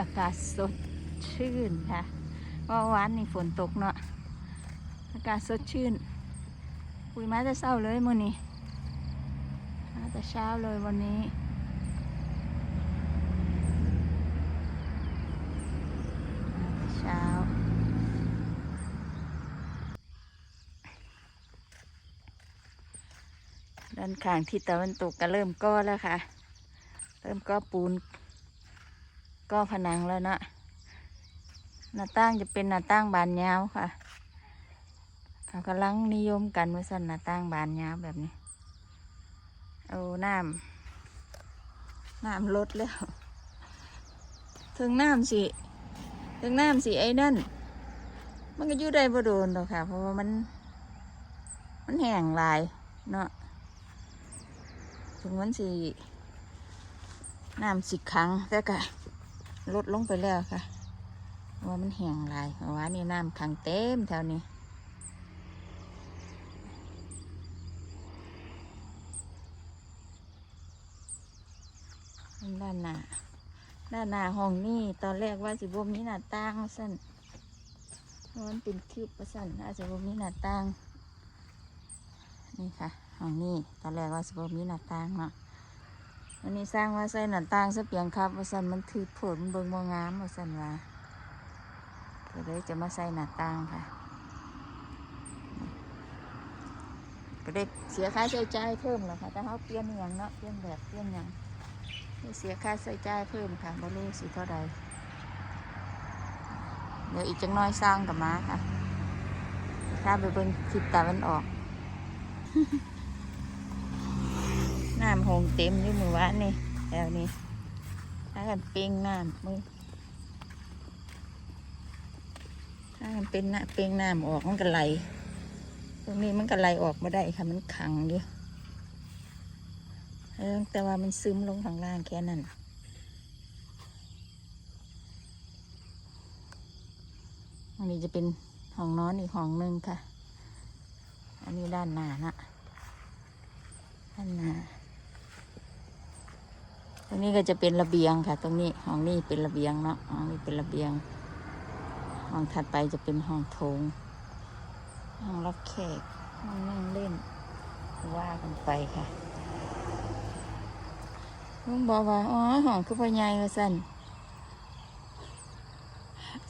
อากาศสดชื่นค่ะเมื่อวานนี่ฝนตกเนาะอากาศสดชื่นปุยมาแต่เช้าเลยมื้อนี้มาแต่เช้าเลยวันนี้เช้าด้านข้างทิศตะวันตกก็เริ่มก่อแล้วค่ะ เริ่มก่อปูน ก่อผนังแล้วเนาะหน้าต่างจะเป็นหน้าต่างบานยาวค่ะเขากำลังนิยมกันว่าสั่นหน้าต่างบานยาวแบบนี้ เอาน้ำน้ำลดแล้ว ถึงน้ำสิ ถึงน้ำสิไอ้นั่น มันก็อยู่ได้บ่โดนหรอกค่ะ เพราะว่ามัน มันแห้งลายเนาะ ถึงมันสิน้ำสิครั้งแต่ก็ ลดลงไปแล้วค่ะเพราะว่ามันแห้งลายว่านี่น้ำขังเต็มแถวนี้ด้านหน้าด้านหน้าห้องนี่ตอนแรกว่าสิบมีหน้าต่างสั้นเพราะมันเป็นคืบว่าสั้นอาจจะบ่มีหน้าต่าง นี่ค่ะห้องนี้ตอนแรกว่าสิบมีหน้าต่างเนาะ วันนี้สร้างว่าใส่หน้าต่างซะเปียงครับว่าสันมันถือผลมันเบิ่งบ่งามว่าสันว่าก็เลยจะมาใส่หน้าต่างค่ะก็ได้เสียค่าใช้จ่ายเพิ่มแล้วค่ะแต่เขาเปลี่ยนอย่างเนาะเปลี่ยนแบบเปลี่ยนอย่างเสียค่าใช้จ่ายเพิ่มค่ะบ่รู้สิเท่าใดเดี๋ยวอีกจังน้อยสร้างกับมาค่ะถ้าไปเบิ่งคลิปตาวันออก น้ำหงเต็มอยู่มือวานนี่แถวนี้ถ้ากันเปงน้ำมือถ้ากันเป็นน้ำเปงน้ำออกมันก็ไหล ตรงนี้มันก็ไหลออกมาได้ค่ะมันขังอยู่แต่ว่ามันซึมลงข้างล่างแค่นั้นอันนี้จะเป็นห้องนอนอีกห้องหนึ่งค่ะ อันนี้ด้านหน้านะด้านหน้า ตรงนี้ก็จะเป็นระเบียงค่ะ ตรงนี้ห้องนี้เป็นระเบียงเนาะห้องนี้เป็นระเบียง ห้องถัดไปจะเป็นห้องโถง ห้องรับแขก ห้องนั่งเล่น ว่ากันไปค่ะลุงบอกว่าอ๋อห้องคือพ่อใหญ่ว่าสั่น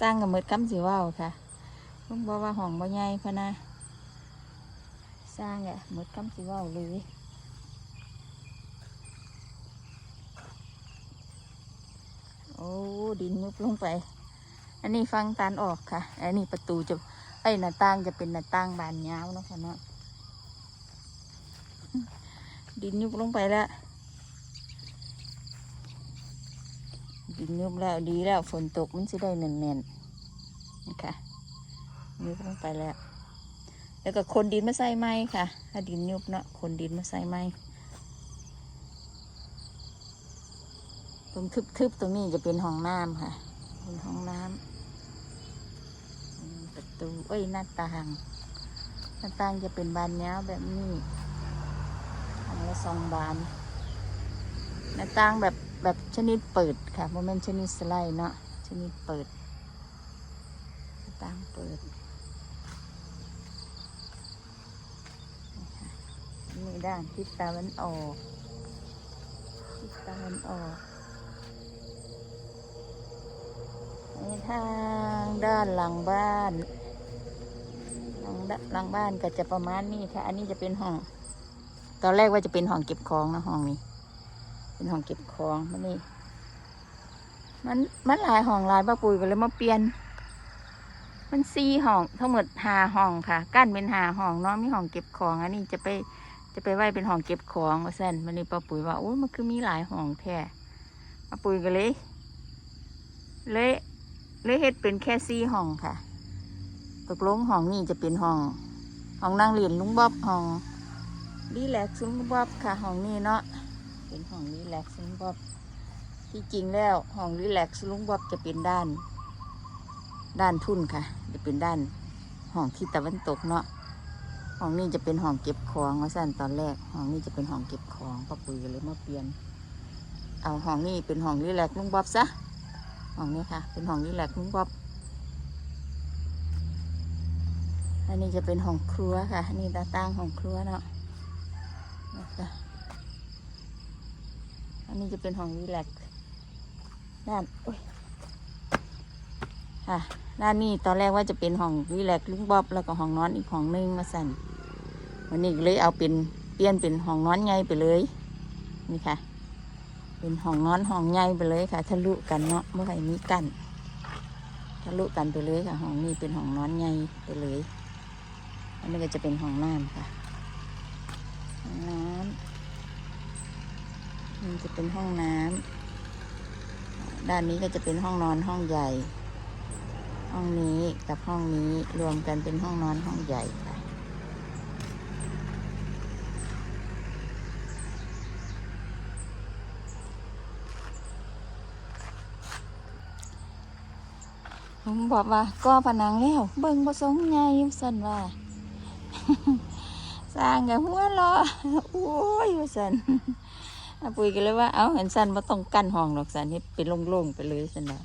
สร้างกับมืดกำสีว่าวค่ะลุงบอกว่าห้องพ่อใหญ่พะนะ สร้างอะมืดกำสีว่าวเลย โอ้ ดินยุบลงไป อันนี้ฟังตานออกค่ะ อันนี้ประตูจะไอ้หน้าต่างจะเป็นหน้าต่างบานยาวเนาะค่ะเนาะดินยุบลงไปแล้ว ดินยุบแล้วดีแล้วฝนตกมันจะได้แน่นๆนะคะยุบลงไปแล้ว แล้วก็คนดินมาใส่ไม้ค่ะ ถ้าดินยุบเนาะคนดินมาใส่ไม้ ตรงทึบๆตรงนี้จะเป็นห้องน้ำค่ะเป็นห้องน้ำอืมประตูเอ้ยหน้าต่างหน้าต่างจะเป็นบานยาวแบบนี้ห้องละสองบาน หน้าต่างแบบแบบชนิดเปิดค่ะโมเมนต์ชนิดสไลด์เนาะชนิดเปิดหน้าต่างเปิดนี่ด้านทิศตะวันออกทิศตะวันออก ทางด้านหลังบ้านหลังด้านหลังบ้านก็จะประมาณนี้ค่ะอันนี้จะเป็นห้อง ตอนแรกว่าจะเป็นห้องเก็บของนะห้องนี้ เป็นห้องเก็บของมันนี่มันมันหลายห้องหลายป้าปุ๋ยก็เลยมาเปลี่ยน มันสี่ห้องทั้งหมดหาห้องค่ะ กั้นเป็นหาห้องเนาะมีห้องเก็บของอันนี้จะไปจะไปไว้เป็นห้องเก็บของว่าซั่นมันนี่ป้าปุ๋ยว่าโอ้มันคือมีหลายห้องแท้ป้าปุ๋ยก็เลยเลย เลยเฮ็ดเป็นแค่สี่ห้องค่ะ ตกลงห้องนี้จะเป็นห้อง ห้องนั่งเรียนลุงบ๊อบห้องรีแลกซ์ลุงบ๊อบค่ะห้องนี้เนาะ เป็นห้องรีแลกซ์ลุงบ๊อบที่จริงแล้วห้องรีแลกซ์ลุงบ๊อบจะเป็นด้าน ด้านทุ่นค่ะ จะเป็นด้านห้องที่ตะวันตกเนาะห้องนี้จะเป็นห้องเก็บของว่าสั้นตอนแรกห้องนี้จะเป็นห้องเก็บของป้าปุ๋ยก็เลยมาเปลี่ยน เอาห้องนี้เป็นห้องรีแลกซ์ลุงบ๊อบซะ ห้องนี้ค่ะ เป็นห้องรีแลกซ์ลุงบ๊อบอันนี้จะเป็นห้องครัวค่ะอันนี่ตาตั้งห้องครัวเนาะนะคะอันนี้จะเป็นห้องรีแลกซ์ด้านอุ้ยค่ะด้านนี้ตอนแรกว่าจะเป็นห้องรีแลกซ์ลุงบ๊อบแล้วก็ห้องนอนอีกห้องนึงมาสั่นวันนี้เลยเอาเป็นเปลี่ยนเป็นห้องนอนใหญ่ไปเลย นี่ค่ะ เป็นห้องนอนห้องใหญ่ไปเลยค่ะ ทะลุกันเนาะเมื่อไหร่มีกัน ทะลุกันไปเลยค่ะห้องนี้เป็นห้องนอนใหญ่ไปเลยอันนี้ก็จะเป็นห้องน้ำค่ะห้องน้ำนี่จะเป็นห้องน้ำด้านนี้ก็จะเป็นห้องนอนห้องใหญ่ ห้องนี้กับห้องนี้รวมกันเป็นห้องนอนห้องใหญ่ค่ะ ผมบอกว่าก็ผนังแล้วเบิ่งประสงไงสันว่าสร้างกับหัวเราะโอ้ยสันปุ๋ยก็เลยว่าเอาเห็นสันมาต้องกั้นห้องหรอกสันนี่เป็นโล่งๆไปเลยสันดอก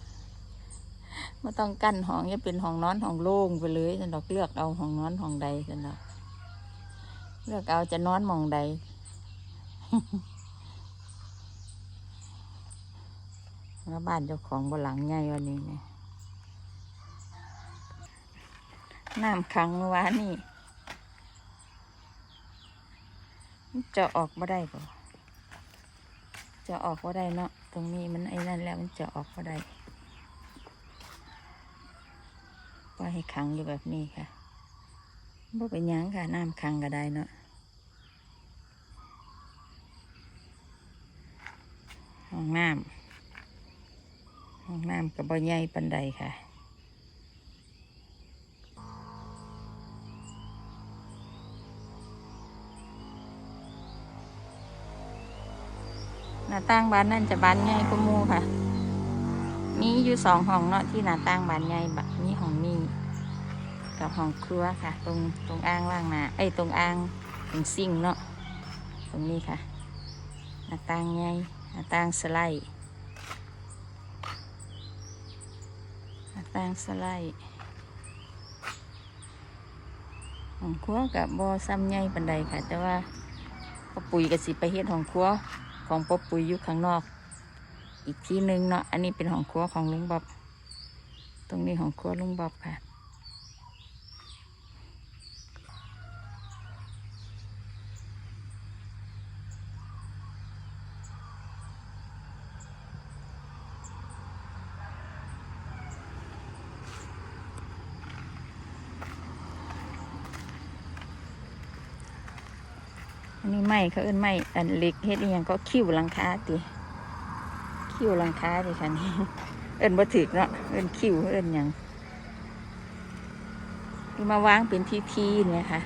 มาต้องกั้นห้องนี่เป็นห้องนอนห้องโล่งไปเลยสันดอกเลือกเอาห้องนอนห้องใดสันดอกเลือกเอาจะนอนมองใดแล้วบ้านเจ้าของบนหลังใหญ่วันนี้เนี่ย น้ำขังเมื่อวานนี่จะออกมาได้ป่จะออกมาได้เนาะตรงนี้มันไอ้นั่นแล้วมันจะออกมาได้ปล่อยให้ขังอยู่แบบนี้ค่ะบ่เป็นยังค่ะน้ำขังก็ได้เนาะห้องน้ำห้องน้ำกับบ่ใหญ่ปันใดค่ะ น้าต่างบานนั่นจะบานใหญ่กว่าหมูค่ะ มีอยู่สองห้องเนาะที่หน้าต่างบานใหญ่บะมีห้องนี้กับห้องครัวค่ะ ตรงตรงอ่างล่างน้าไอ้ตรงอ่างตรงซิ่งเนาะตรงนี้ค่ะหน้าต่างใหญ่หน้าต่างสไลด์หน้าต่างสไลด์ห้องครัวกับบอซ้ำใหญ่ปันใดค่ะ แต่ว่าป้าปุ๋ยกับสิไปเฮ็ดห้องครัว ของป๊อปุ๋ยอยู่ข้างนอก อีกที่หนึ่งเนาะอันนี้เป็นของครัวของลุงบ๊อบตรงนี้ของครัวลุงบ๊อบค่ะ อันนี้ไม่เขาเอิ้นไม่อันเล็กเฮ็ดอหยังก็คิ้วลังคาติคิ้วลังคาดิค่ะนี่เอิ้นบ่ถึกเนาะเอิ้นคิ้วเอิ้นหยังมาวางเป็นทีทีๆเนี่ยค่ะ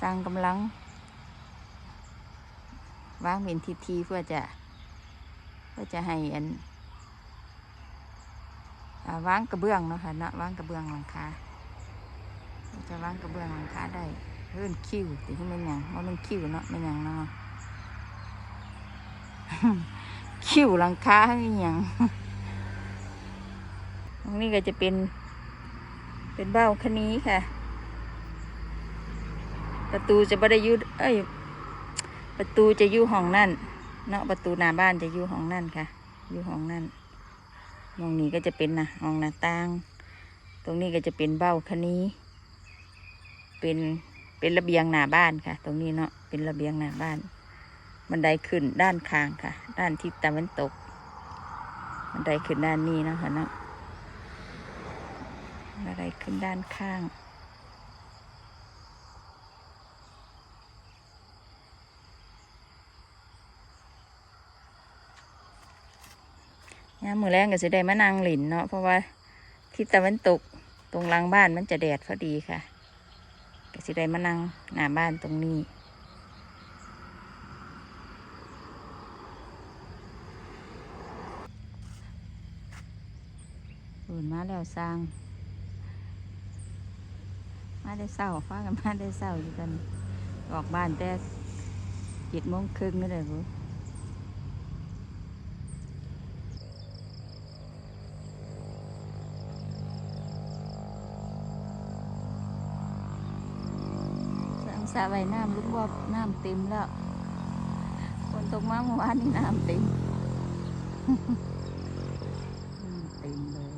สร้างกำลัง วางเป็นทีทีๆเพื่อจะเพื่อจะให้อันอ่าวางกระเบื้องเนาะค่ะเนาะวางกระเบื้องหลังคา จะวางกระเบื้องหลังคาได้เลื่อนคิ้วแต่ที่ไม่นยังว่ามันคิ้วเนาะไม่นยังเนาะคิ้วหลังคาให้ยังตรงนี้ก็จะเป็น เป็นเบ้าคันนี้ค่ะ ประตูจะบ่ได้ยุดเอ้ยประตูจะอยู่ห้องนั่นเนาะประตูหน้าบ้านจะอยู่ห้องนั่นค่ะ อยู่ห้องนั่นมองนี้ก็จะเป็นนะห้องหน้าต่าง ตรงนี้ก็จะเป็นเบ้าคันนี้ เป็นเป็นระเบียงหน้าบ้านค่ะ ตรงนี้เนาะเป็นระเบียงหน้าบ้าน บันไดขึ้นด้านข้างค่ะ ด้านทิศตะวันตก บันไดขึ้นด้านนี้เนาะค่ะเนาะบันไดขึ้นด้านข้างยามมือแรงก็จะได้มานั่งหลินเนาะเพราะว่าทิศตะวันตกตรงหลังบ้านมันจะแดดพอดีค่ะ ก็สิได้มานั่งหน้าบ้านตรงนี้อื่นมาแล้วสร้าง มาได้เศร้าฟ้ากันมาได้เศร้าอยู่กันออกบ้านแต่เจ็ดโมงครึ่งนี่เลยบุ สระว่ายน้ำลูกว่าน้ำเต็มแล้วฝนตกมาเมื่อวานนี่น้ำเต็มเต็มเลย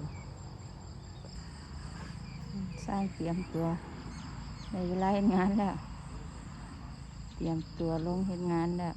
สร้างเตรียมตัวในเวลาเห็นงานแล้ว เตรียมตัวลงเห็นงานแล้ว